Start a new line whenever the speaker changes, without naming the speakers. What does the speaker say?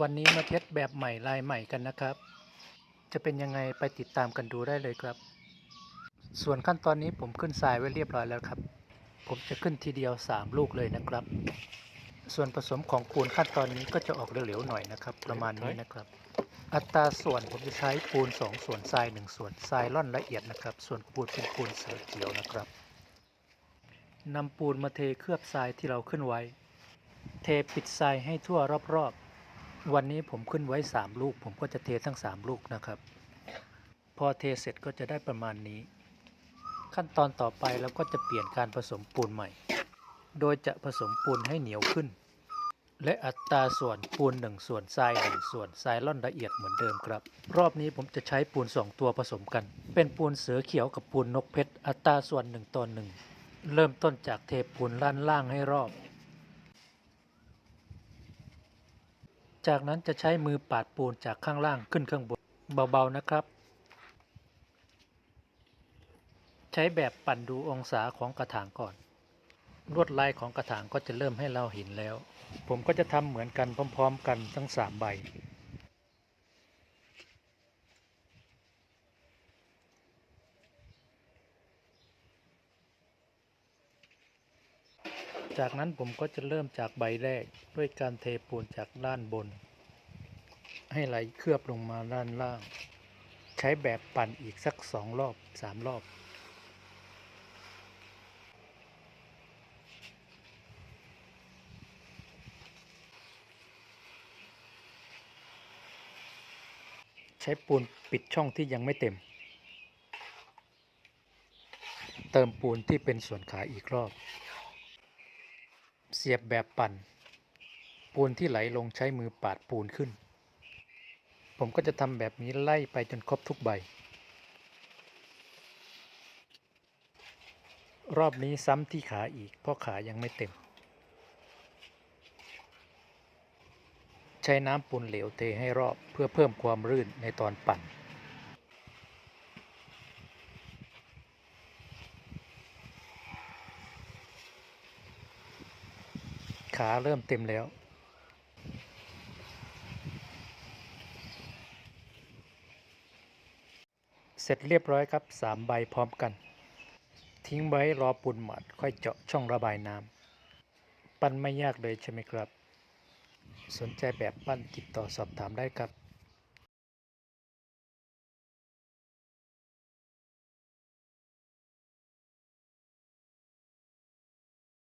วันนี้มาเทสแบบใหม่ลายใหม่กันนะครับ จะเป็นยังไงไปติดตามกันดูได้เลยครับ ส่วนขั้นตอนนี้ผมขึ้นทรายไว้เรียบร้อยแล้วครับ ผมจะขึ้นทีเดียว 3 ลูกเลยนะครับ ส่วนผสมของปูนขั้นตอนนี้ก็จะออกเหลวๆหน่อยนะครับ ประมาณนี้นะครับ อัตราส่วนผมจะใช้ปูน 2 ส่วนทราย 1 ส่วนทรายร่อนละเอียดนะครับ ส่วนปูนเป็นปูนเสือเขียวนะครับนำปูนมาเทเคลือบทรายที่เราขึ้นไว้ เทปิดทรายให้ทั่วรอบๆ วันนี้ผมขึ้นไว้ 3 ลูก ผมก็จะเททั้ง 3 ลูกนะครับ พอเทเสร็จก็จะได้ประมาณนี้ ขั้นตอนต่อไปเราก็จะเปลี่ยนการผสมปูนใหม่ โดยจะผสมปูนให้เหนียวขึ้น และอัตราส่วนปูน 1 ส่วนทราย 1 ส่วนทรายล่อนละเอียดเหมือนเดิมครับ รอบนี้ผมจะใช้ปูน 2 ตัวผสมกัน เป็นปูนเสือเขียวกับปูนนกเพชรอัตราส่วน1ต่อ1เริ่มต้นจากเทปูนล้านล่างให้รอบ จากนั้นจะใช้มือปาดปูนจากข้างล่างขึ้นข้างบนเบาๆนะครับ ใช้แบบปั่นดูองศาของกระถางก่อน ลวดลายของกระถางก็จะเริ่มให้เราเห็นแล้ว ผมก็จะทำเหมือนกันพร้อม ๆ กันทั้งสามใบ จากนั้นผมก็จะเริ่มจากใบแรกด้วยการเทปูนจากด้านบน ให้ไหลเคลือบลงมาด้านล่าง ใช้แบบปั่นอีกสักสองรอบสามรอบ ใช้ปูนปิดช่องที่ยังไม่เต็ม เติมปูนที่เป็นส่วนขาอีกรอบ เสียบแบบปั่น ปูนที่ไหลลงใช้มือปาดปูนขึ้น ผมก็จะทำแบบนี้ไล่ไปจนครบทุกใบ รอบนี้ซ้ำที่ขาอีกเพราะขายังไม่เต็ม ใช้น้ำปูนเหลวเทให้รอบเพื่อเพิ่มความรื่นในตอนปั่น ขาเริ่มเต็มแล้ว เสร็จเรียบร้อยครับ 3 ใบพร้อมกัน ทิ้งไว้รอปูนหมัดค่อยเจาะช่องระบายน้ำปั้นไม่ยากเลยใช่ไหมครับ สนใจแบบปั้นติดต่อสอบถามได้ครับ